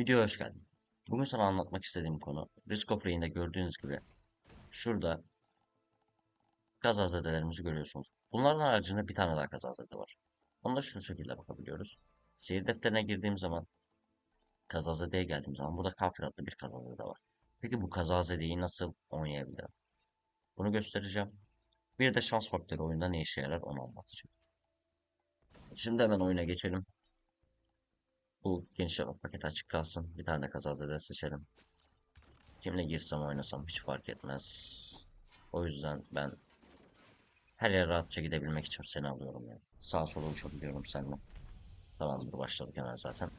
Videoya hoş geldin. Bugün sana anlatmak istediğim konu Risk of Rain'de gördüğünüz gibi şurada kazazedelerimizi görüyorsunuz. Bunların haricinde bir tane daha kazazede var. Onu da şu şekilde bakabiliyoruz. Seyir defterine girdiğim zaman kazazedeye geldiğim zaman burada kafir adlı bir kazazede var. Peki bu kazazedeyi nasıl oynayabilirim? Bunu göstereceğim. Bir de şans faktörü oyunda ne işe yarar onu anlatacağım. Şimdi hemen oyuna geçelim. Bu genişleme paketi açık kalsın. Bir tane de kazazede seçelim. Kimle girsem oynasam hiç fark etmez. O yüzden ben her yere rahatça gidebilmek için seni alıyorum yani. Sağa sola uçabiliyorum seninle. Tamamdır başladık hemen zaten.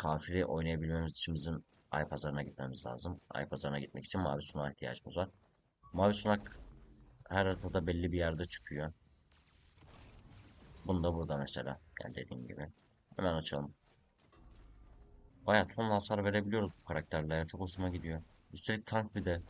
Kafiri oynayabilmemiz için bizim ay pazarına gitmemiz lazım. Ay pazarına gitmek için mavi sunağa ihtiyacımız var. Mavi sunak her haritada belli bir yerde çıkıyor. Bunu da burada mesela. Yani dediğim gibi. Hemen açalım. Bayağı tonla hasar verebiliyoruz bu karakterle ya. Çok hoşuma gidiyor. Üstelik tank bir de.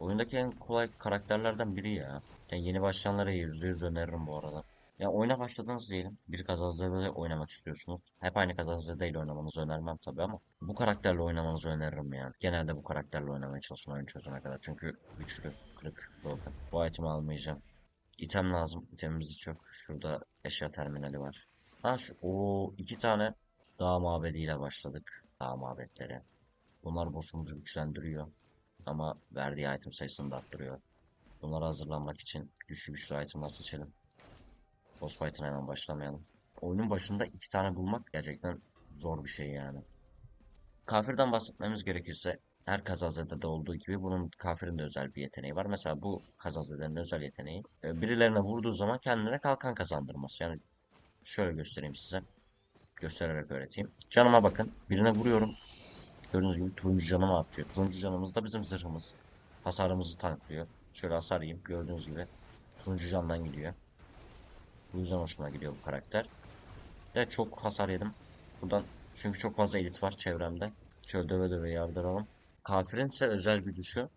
Oyundaki en kolay karakterlerden biri ya. Yani yeni başlayanlara %100 öneririm bu arada. Ya oyuna başladınız diyelim. Bir kazazede oynamak istiyorsunuz. Hep aynı kazazedeyle oynamanızı önermem tabii ama bu karakterle oynamanızı öneririm yani. Genelde bu karakterle oynamaya çalışın oyun çözene kadar. Çünkü güçlü, kırık, broken. Bu itemi almayacağım. İtem lazım. İtemimiz çok. Şurada eşya terminali var. Ha şu o iki tane Dağ mabediyle başladık. Dağ mabetleri. Bunlar boss'umuzu güçlendiriyor. Ama verdiği item sayısını da arttırıyor. Bunlara hazırlanmak için güçlü güçlü itemler seçelim. Boss fight'ına hemen başlamayalım. Oyunun başında iki tane bulmak gerçekten zor bir şey yani. Kafirden bahsetmemiz gerekirse her kazazede de olduğu gibi bunun kafirin de özel bir yeteneği var. Mesela bu kazazedenin özel yeteneği e, birilerine vurduğu zaman kendine kalkan kazandırması. Yani şöyle göstereyim size göstererek öğreteyim. Canıma bakın. Birine vuruyorum. Gördüğünüz gibi turuncu canımı artıyor. Turuncu canımız da bizim zırhımız. Hasarımızı tanklıyor. Şöyle hasar. Gördüğünüz gibi turuncu candan gidiyor. Bu yüzden hoşuma gidiyor bu karakter. De çok hasar yedim. Buradan çünkü çok fazla elit var çevremde. Şöyle döve döve yardıralım. Kafirin ise özel bir düşü.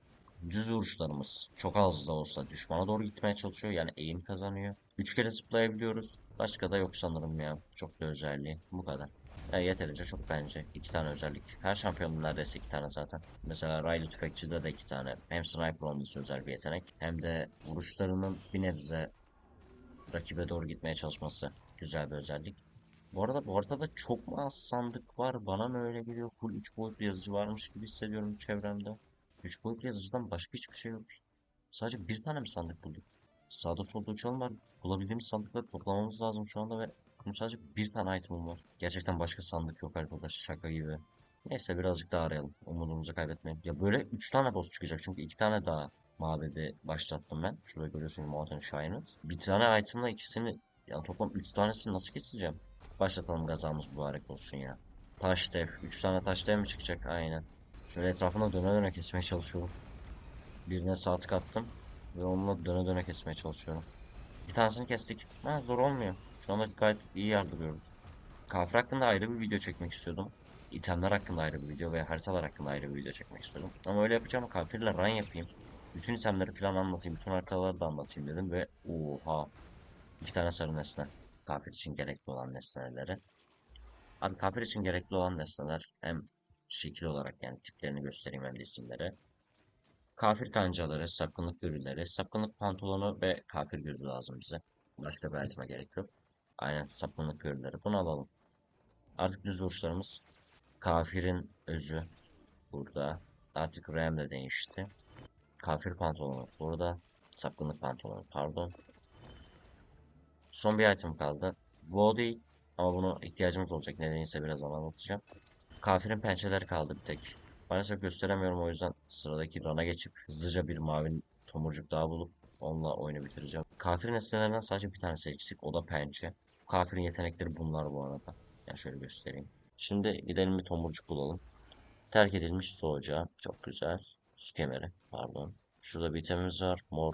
Düz vuruşlarımız çok az da olsa düşmana doğru gitmeye çalışıyor. Yani eğim kazanıyor. Üç kere zıplayabiliyoruz. Başka da yok sanırım ya. Çok da özelliği. Bu kadar. Yani yeterince çok bence. İki tane özellik. Her şampiyonun neredeyse iki tane zaten. Mesela Riley Tüfekçi'de de iki tane. Hem sniper olması özel bir yetenek. Hem de vuruşlarının bir nebze rakibe doğru gitmeye çalışması güzel bir özellik. Bu arada bu haritada çok mu az sandık var? Bana mı öyle geliyor? Full 3 boyutlu yazıcı varmış gibi hissediyorum çevremde. 3 boyutlu yazıcıdan başka hiçbir şey yok. Sadece bir tane mi sandık bulduk? Sağda solda uçalım var. Bulabildiğimiz sandıkları toplamamız lazım şu anda ve benim sadece bir tane itemim var. Gerçekten başka sandık yok arkadaş şaka gibi. Neyse birazcık daha arayalım. Umudumuzu kaybetmeyelim. Ya böyle 3 tane boss çıkacak çünkü 2 tane daha mabedi başlattım ben. Şurada görüyorsunuz Mountain Shines. Bir tane itemla ikisini yani toplam 3 tanesini nasıl keseceğim? Başlatalım gazamız mübarek olsun ya. Taş dev. 3 tane taş dev mi çıkacak? Aynen. Şöyle etrafına döne döne kesmeye çalışıyorum. Birine sağ tık attım. Ve onunla döne döne kesmeye çalışıyorum. Bir tanesini kestik. Ha, zor olmuyor. Şu anda gayet iyi yardırıyoruz. Kafir hakkında ayrı bir video çekmek istiyordum. İtemler hakkında ayrı bir video ve haritalar hakkında ayrı bir video çekmek istiyordum. Ama öyle yapacağım kafirle run yapayım. Bütün itemleri falan anlatayım. Bütün haritaları da anlatayım dedim ve oha. iki tane sarı nesne. Kafir için gerekli olan nesneleri. Abi kafir için gerekli olan nesneler hem şekil olarak yani tiplerini göstereyim hem de isimleri. Kafir kancaları, sapkınlık ürünleri, sapkınlık pantolonu ve kafir gözü lazım bize. Başka bir item'e gerek yok. Aynen sapkınlık ürünleri. Bunu alalım. Artık düz vuruşlarımız. Kafirin özü burada. Artık RAM de değişti. Kafir pantolonu burada. Sapkınlık pantolonu pardon. Son bir item kaldı. Değil. Ama bunu ihtiyacımız olacak. Nedense birazdan anlatacağım. Kafirin pençeleri kaldı bir tek. Maalesef gösteremiyorum o yüzden sıradaki rana geçip hızlıca bir mavi tomurcuk daha bulup onunla oyunu bitireceğim. Kafirin nesnelerinden sadece bir tanesi eksik o da pençe. Kafirin yetenekleri bunlar bu arada. Yani şöyle göstereyim. Şimdi gidelim bir tomurcuk bulalım. Terk edilmiş su ocağı. Çok güzel. Su kemeri. Pardon. Şurada bir itemimiz var. Mor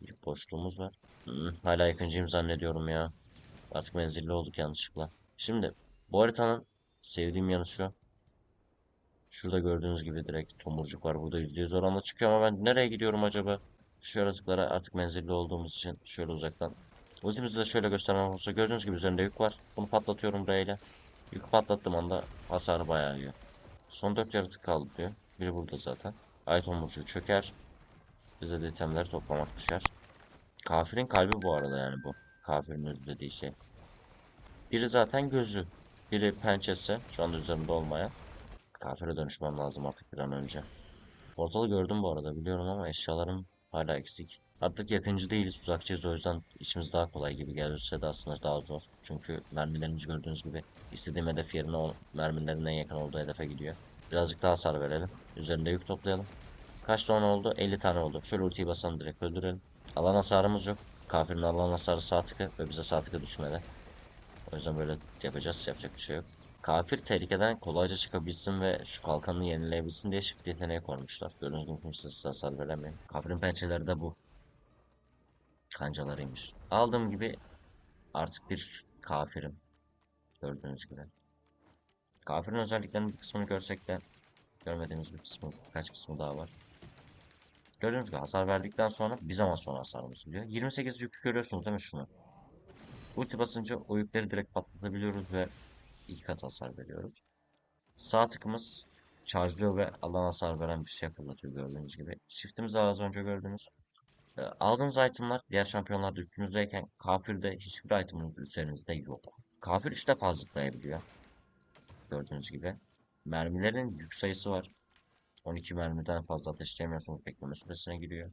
bir boşluğumuz var. Hmm, hala yakıncıyım zannediyorum ya. Artık menzilli olduk yanlışlıkla. Şimdi bu haritanın sevdiğim yanı şu. Şurada gördüğünüz gibi direkt tomurcuk var. Burada %100 oranla çıkıyor ama ben nereye gidiyorum acaba? Şu yaratıklara artık menzilli olduğumuz için şöyle uzaktan. Ultimizi de şöyle göstermem olursa gördüğünüz gibi üzerinde yük var. Bunu patlatıyorum R ile. Yük patlattığım anda hasarı bayağı yiyor. Son 4 yaratık kaldı diyor. Biri burada zaten. Ayton burcu çöker. Bize de itemleri toplamak düşer. Kafirin kalbi bu arada yani bu. Kafirin özü şey. Biri zaten gözü. Biri pençesi. Şu anda üzerinde olmayan. Kafire dönüşmem lazım artık bir an önce. Portalı gördüm bu arada biliyorum ama eşyalarım hala eksik. Artık yakıncı değiliz, uzakçıyız o yüzden işimiz daha kolay gibi gelirse de aslında daha zor. Çünkü mermilerimiz gördüğünüz gibi istediğim hedef yerine o mermilerin en yakın olduğu hedefe gidiyor. Birazcık daha hasar verelim. Üzerinde yük toplayalım. Kaç tane oldu? 50 tane oldu. Şöyle ultiyi basalım direkt öldürelim. Alan hasarımız yok. Kafirin alan hasarı sağ tıkı ve bize sağ tıkı düşmedi. O yüzden böyle yapacağız. Yapacak bir şey yok. Kafir tehlikeden kolayca çıkabilsin ve şu kalkanını yenileyebilsin diye shift yeteneği koymuşlar. Gördüğünüz gibi kimse hasar veremiyor. Kafirin pençeleri de bu. Kancalarıymış. Aldığım gibi artık bir kafirim. Gördüğünüz gibi. Kafirin özelliklerinin bir kısmını görsek de görmediğimiz bir kısmı, birkaç kısmı daha var. Gördüğünüz gibi hasar verdikten sonra bir zaman sonra hasarımız gidiyor. 28 yükü görüyorsunuz değil mi şunu? Ulti basınca o yükleri direkt patlatabiliyoruz ve iki kat hasar veriyoruz. Sağ tıkımız charge'lıyor ve alan hasar veren bir şey fırlatıyor gördüğünüz gibi. Shift'imiz az önce gördüğünüz. E, aldığınız itemlar diğer şampiyonlarda üstünüzdeyken kafirde hiçbir iteminiz üzerinizde yok. Kafir 3 defa zıplayabiliyor. Gördüğünüz gibi. Mermilerin yük sayısı var. 12 mermiden fazla ateşleyemiyorsunuz. Bekleme süresine giriyor.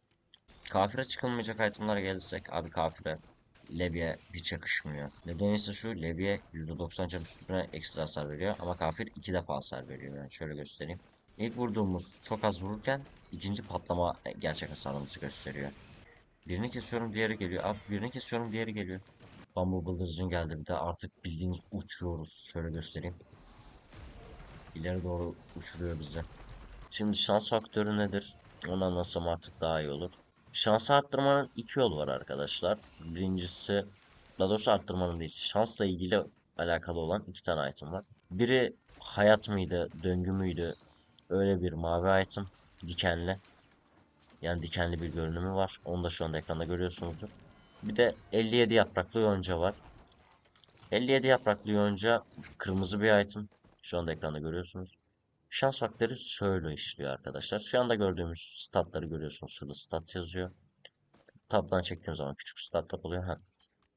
Kafire çıkılmayacak itemlara gelirsek abi kafire Levi'ye hiç yakışmıyor. Nedeni ise şu Levi'ye %90 can üstüne ekstra hasar veriyor ama kafir iki defa hasar veriyor. Yani şöyle göstereyim. İlk vurduğumuz çok az vururken ikinci patlama gerçek hasarımızı gösteriyor. Birini kesiyorum diğeri geliyor. Abi birini kesiyorum diğeri geliyor. Bambu bıldırcın geldi bir de artık bildiğiniz uçuyoruz. Şöyle göstereyim. İleri doğru uçuruyor bizi. Şimdi şans faktörü nedir? Onu anlatsam artık daha iyi olur. Şansı arttırmanın iki yolu var arkadaşlar. Birincisi, daha doğrusu arttırmanın değil, şansla ilgili alakalı olan iki tane item var. Biri hayat mıydı, döngü müydü? Öyle bir mavi item, dikenli. Yani dikenli bir görünümü var. Onu da şu anda ekranda görüyorsunuzdur. Bir de 57 yapraklı yonca var. 57 yapraklı yonca kırmızı bir item. Şu anda ekranda görüyorsunuz. Şans faktörü şöyle işliyor arkadaşlar. Şu anda gördüğümüz statları görüyorsunuz. Şurada stat yazıyor. Tabdan çektiğim zaman küçük statlar oluyor. Ha.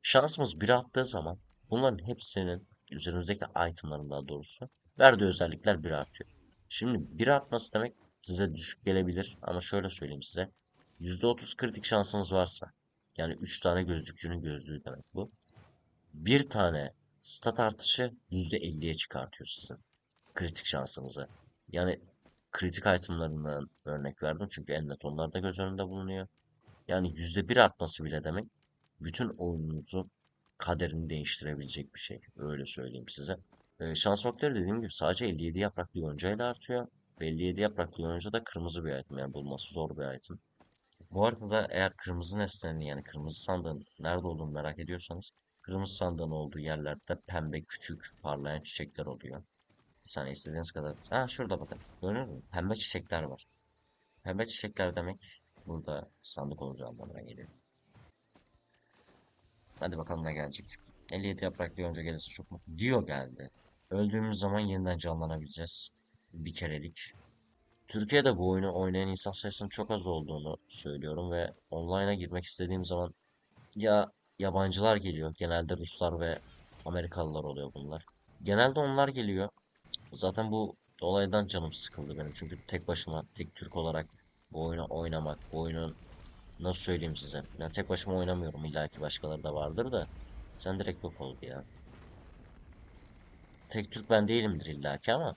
Şansımız bir arttığı zaman bunların hepsinin üzerimizdeki itemların daha doğrusu verdiği özellikler bir artıyor. Şimdi bir artması demek size düşük gelebilir ama şöyle söyleyeyim size. %30 kritik şansınız varsa yani 3 tane gözlükçünün gözlüğü demek bu. Bir tane stat artışı %50'ye çıkartıyor sizin kritik şansınızı. Yani kritik itemlarından örnek verdim çünkü en net onlar da göz önünde bulunuyor. Yani %1 artması bile demek bütün oyununuzu kaderini değiştirebilecek bir şey. Öyle söyleyeyim size. Ee, şans faktörü dediğim gibi sadece 57 yapraklı yonca ile artıyor. Ve 57 yapraklı yonca da kırmızı bir item yani bulması zor bir item. Bu arada eğer kırmızı nesnenin yani kırmızı sandığın nerede olduğunu merak ediyorsanız kırmızı sandığın olduğu yerlerde pembe küçük parlayan çiçekler oluyor. Saniye istediğiniz kadar. Ha şurada bakın. Gördünüz mü? Pembe çiçekler var. Pembe çiçekler demek burada sandık olacağı anlamına geliyor. Hadi bakalım ne gelecek. 57 yapraklı önce gelirse çok mutlu. Dio geldi. Öldüğümüz zaman yeniden canlanabileceğiz. Bir kerelik. Türkiye'de bu oyunu oynayan insan sayısının çok az olduğunu söylüyorum ve online'a girmek istediğim zaman ya yabancılar geliyor. Genelde Ruslar ve Amerikalılar oluyor bunlar. Genelde onlar geliyor. Zaten bu olaydan canım sıkıldı benim. Çünkü tek başıma, tek Türk olarak bu oyunu oynamak, bu oyunun nasıl söyleyeyim size? Yani tek başıma oynamıyorum. İlla ki başkaları da vardır da. Sen direkt yok oldu ya. Tek Türk ben değilimdir illa ki ama.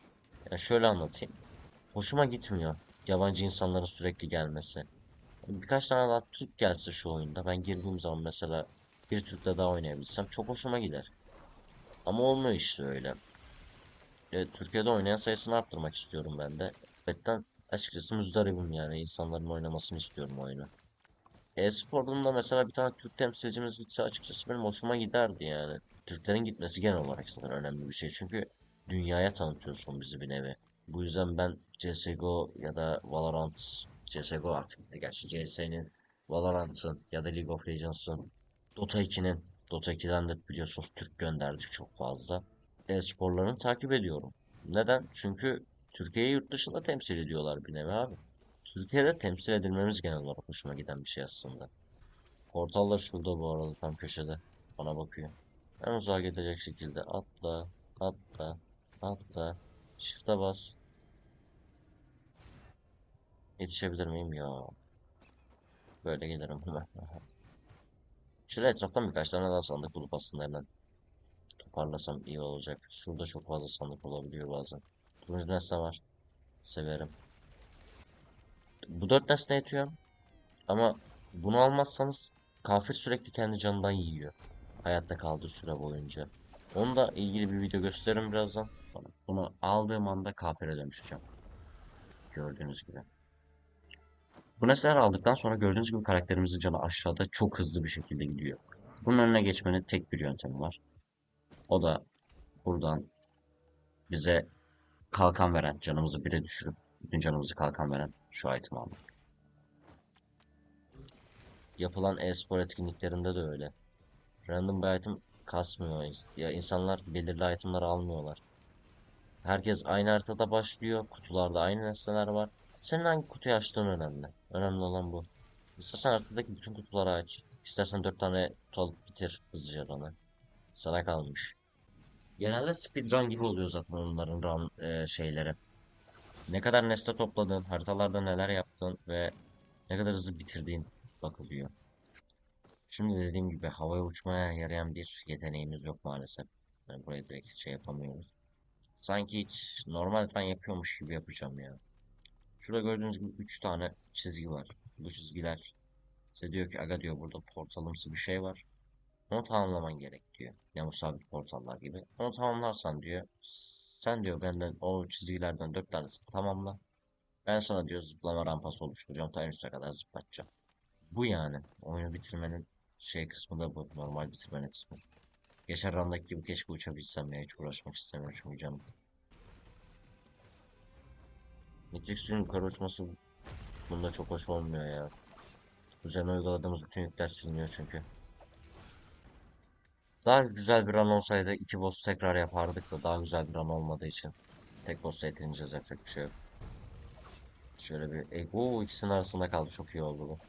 Yani şöyle anlatayım. Hoşuma gitmiyor. Yabancı insanların sürekli gelmesi. Birkaç tane daha Türk gelse şu oyunda. Ben girdiğim zaman mesela bir Türk'le daha oynayabilsem çok hoşuma gider. Ama olmuyor işte öyle. Evet, Türkiye'de oynayan sayısını arttırmak istiyorum ben de. Betten açıkçası müzdaribim yani. insanların oynamasını istiyorum oyunu. E-sporda mesela bir tane Türk temsilcimiz gitse açıkçası benim hoşuma giderdi yani. Türklerin gitmesi genel olarak zaten önemli bir şey. Çünkü dünyaya tanıtıyorsun bizi bir nevi. Bu yüzden ben CSGO ya da Valorant, CSGO artık gerçi CS'nin, Valorant'ın ya da League of Legends'ın, Dota 2'nin, Dota 2'den de biliyorsunuz Türk gönderdik çok fazla e-sporlarını takip ediyorum. Neden? Çünkü Türkiye'yi yurt dışında temsil ediyorlar bir nevi abi. Türkiye'de temsil edilmemiz genel olarak hoşuma giden bir şey aslında. Portal da şurada bu arada tam köşede. Bana bakıyor. En uzağa gidecek şekilde atla, atla, atla. Shift'e bas. Yetişebilir miyim ya? Böyle gelirim hemen. Şöyle etraftan birkaç tane daha sandık bulup aslında hemen toparlasam iyi olacak. Şurada çok fazla sandık olabiliyor bazen. Turuncu nesne var. Severim. Bu dört nesne yetiyor. Ama bunu almazsanız kafir sürekli kendi canından yiyor. Hayatta kaldığı süre boyunca. Onu da ilgili bir video gösteririm birazdan. Bunu aldığım anda kafire dönüşeceğim. Gördüğünüz gibi. Bu nesneleri aldıktan sonra gördüğünüz gibi karakterimizin canı aşağıda çok hızlı bir şekilde gidiyor. Bunun önüne geçmenin tek bir yöntemi var. O da buradan bize kalkan veren, canımızı bire düşürüp bütün canımızı kalkan veren şu item almak. Yapılan e-spor etkinliklerinde de öyle. Random bir item kasmıyor. Ya insanlar belirli itemları almıyorlar. Herkes aynı haritada başlıyor. Kutularda aynı nesneler var. Senin hangi kutuyu açtığın önemli. Önemli olan bu. İstersen haritadaki bütün kutuları aç. İstersen 4 tane alıp bitir hızlıca bana. Sana kalmış. Genelde speedrun gibi oluyor zaten onların run e, şeyleri. Ne kadar nesne topladın, haritalarda neler yaptın ve ne kadar hızlı bitirdiğin bakılıyor. Şimdi dediğim gibi havaya uçmaya yarayan bir yeteneğimiz yok maalesef. Yani buraya direkt şey yapamıyoruz. Sanki hiç normal run yapıyormuş gibi yapacağım ya. Şurada gördüğünüz gibi 3 tane çizgi var. Bu çizgiler size diyor ki aga diyor burada portalımsı bir şey var. Onu tamamlaman gerek diyor. Yani bu sabit portallar gibi. Onu tamamlarsan diyor. Sen diyor benden o çizgilerden 4 tanesini tamamla. Ben sana diyor zıplama rampası oluşturacağım. Ta en üste kadar zıplatacağım. Bu yani. Oyunu bitirmenin şey kısmı da bu. Normal bitirmenin kısmı. Geçen randaki gibi keşke uçabilsem ya. Hiç uğraşmak istemiyorum çünkü canım. Matrix'in yukarı uçması bunda çok hoş olmuyor ya. Üzerine uyguladığımız bütün yükler siliniyor çünkü. Daha güzel bir run olsaydı iki boss tekrar yapardık da daha güzel bir run olmadığı için tek boss'a yetirineceğiz yapacak bir şey yok. Şöyle bir e, oo, ikisinin arasında kaldı çok iyi oldu bu.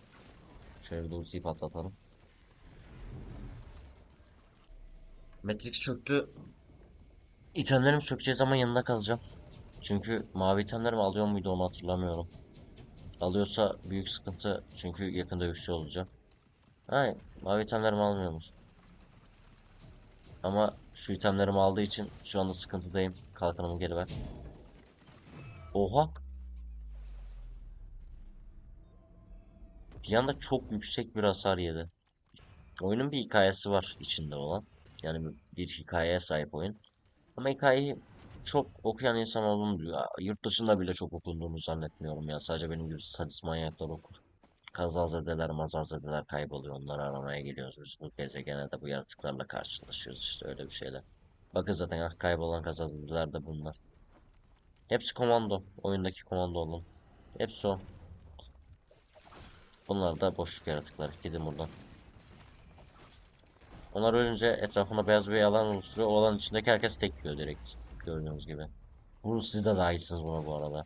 Şöyle bir ultiyi patlatalım. Matrix çöktü. İtemlerim çökeceği zaman yanında kalacağım. Çünkü mavi itemlerimi alıyor muydu onu hatırlamıyorum. Alıyorsa büyük sıkıntı çünkü yakında güçlü olacağım. Hayır, mavi itemlerimi almıyormuş. Ama şu itemlerimi aldığı için şu anda sıkıntıdayım. Kalkanımı geri ver. Oha! Bir anda çok yüksek bir hasar yedi. Oyunun bir hikayesi var içinde olan. Yani bir hikayeye sahip oyun. Ama hikayeyi çok okuyan insan olduğunu diyor. Yurt dışında bile çok okunduğunu zannetmiyorum ya. Sadece benim gibi sadist manyaklar okur. Kazazedeler, mazazedeler kayboluyor. Onları aramaya geliyoruz biz. Bu gezegene de bu yaratıklarla karşılaşıyoruz işte öyle bir şeyler. Bakın zaten ah, kaybolan kazazedeler de bunlar. Hepsi komando. Oyundaki komando oğlum. Hepsi o. Bunlar da boşluk yaratıklar. Gidin buradan. Onlar ölünce etrafına beyaz bir alan oluşturuyor. O alanın içindeki herkes tekliyor direkt. Gördüğünüz gibi. Bunu siz de dahilsiniz buna bu arada.